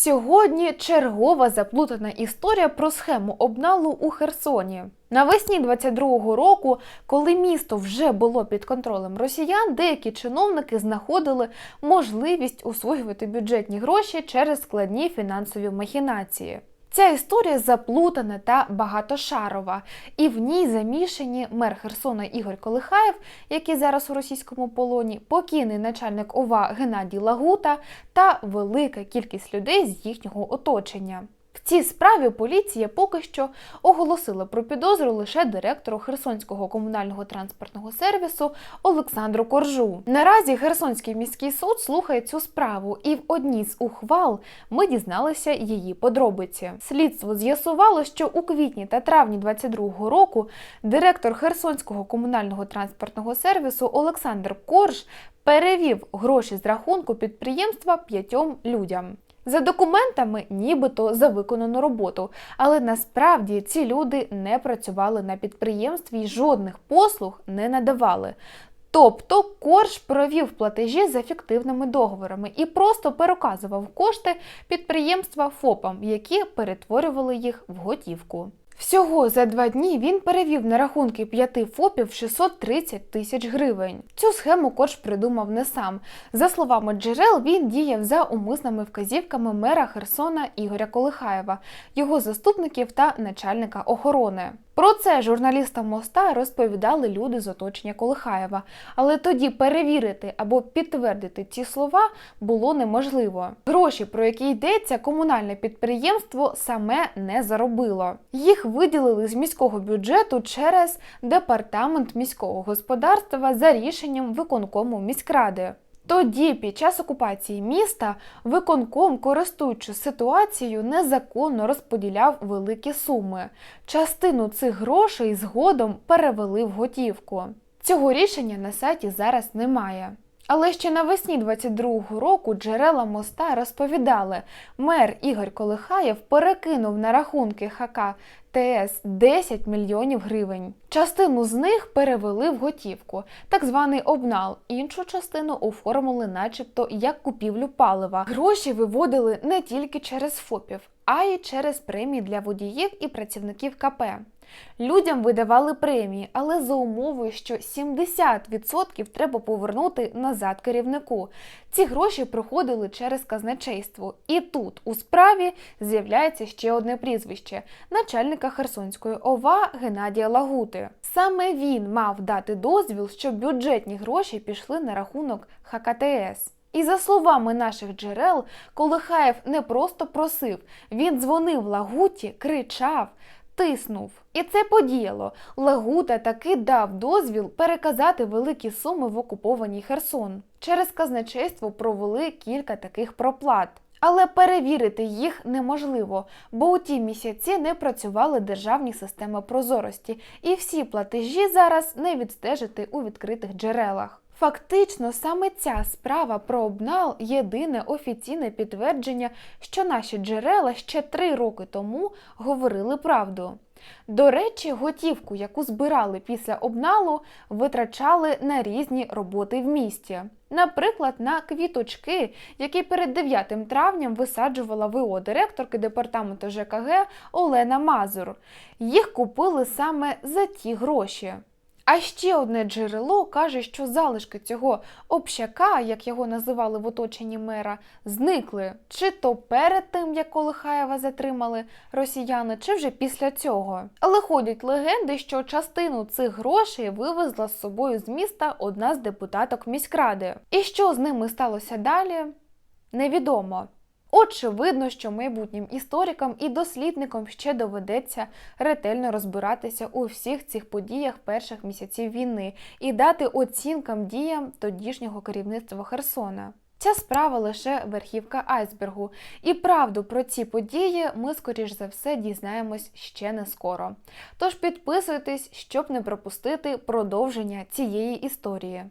Сьогодні чергова заплутана історія про схему обналу у Херсоні. Навесні 22-го року, коли місто вже було під контролем росіян, деякі чиновники знаходили можливість усвоювати бюджетні гроші через складні фінансові махінації. Ця історія заплутана та багатошарова, і в ній замішані мер Херсона Ігор Колихаєв, який зараз у російському полоні, покійний начальник ОВА Геннадій Лагута та велика кількість людей з їхнього оточення. В цій справі поліція поки що оголосила про підозру лише директору Херсонського комунального транспортного сервісу Олександру Коржу. Наразі Херсонський міський суд слухає цю справу, і в одній з ухвал ми дізналися її подробиці. Слідство з'ясувало, що у квітні та травні 22-го року директор Херсонського комунального транспортного сервісу Олександр Корж перевів гроші з рахунку підприємства п'ятьом людям. За документами, нібито за виконану роботу, але насправді ці люди не працювали на підприємстві і жодних послуг не надавали. Тобто Корж провів платежі за фіктивними договорами і просто переказував кошти підприємства ФОПам, які перетворювали їх в готівку. Всього за два дні він перевів на рахунки п'яти ФОПів 630 тисяч гривень. Цю схему Корж придумав не сам. За словами джерел, він діяв за умисними вказівками мера Херсона Ігоря Колихаєва, його заступників та начальника охорони. Про це журналістам моста розповідали люди з оточення Колихаєва, але тоді перевірити або підтвердити ці слова було неможливо. Гроші, про які йдеться, комунальне підприємство саме не заробило. Їх виділили з міського бюджету через департамент міського господарства за рішенням виконкому міськради. Тоді, під час окупації міста, виконком, користуючись ситуацією, незаконно розподіляв великі суми. Частину цих грошей згодом перевели в готівку. Цього рішення на сайті зараз немає. Але ще навесні 22-го року джерела моста розповідали, мер Ігор Колихаєв перекинув на рахунки ХК ТС 10 мільйонів гривень. Частину з них перевели в готівку, так званий обнал. Іншу частину оформили, начебто, як купівлю палива. Гроші виводили не тільки через ФОПів, а й через премії для водіїв і працівників КП. Людям видавали премії, але за умовою, що 70% треба повернути назад керівнику. Ці гроші проходили через казначейство. І тут у справі з'являється ще одне прізвище начальника Херсонської ОВА Геннадія Лагути. Саме він мав дати дозвіл, щоб бюджетні гроші пішли на рахунок ХКТС. І за словами наших джерел, Колихаєв не просто просив, він дзвонив Лагуті, кричав, тиснув. І це подіяло. Лагута таки дав дозвіл переказати великі суми в окупований Херсон. Через казначейство провели кілька таких проплат. Але перевірити їх неможливо, бо у ті місяці не працювали державні системи прозорості, і всі платежі зараз не відстежити у відкритих джерелах. Фактично, саме ця справа про обнал єдине офіційне підтвердження, що наші джерела ще три роки тому говорили правду. До речі, готівку, яку збирали після обналу, витрачали на різні роботи в місті. Наприклад, на квіточки, які перед 9 травням висаджувала ВО директорки департаменту ЖКГ Олена Мазур. Їх купили саме за ті гроші. А ще одне джерело каже, що залишки цього общака, як його називали в оточенні мера, зникли чи то перед тим, як Колихаєва затримали росіяни, чи вже після цього. Але ходять легенди, що частину цих грошей вивезла з собою з міста одна з депутаток міськради. І що з ними сталося далі, невідомо. Очевидно, що майбутнім історикам і дослідникам ще доведеться ретельно розбиратися у всіх цих подіях перших місяців війни і дати оцінкам діям тодішнього керівництва Херсона. Ця справа лише верхівка айсбергу, і правду про ці події ми, скоріш за все, дізнаємось ще не скоро. Тож підписуйтесь, щоб не пропустити продовження цієї історії.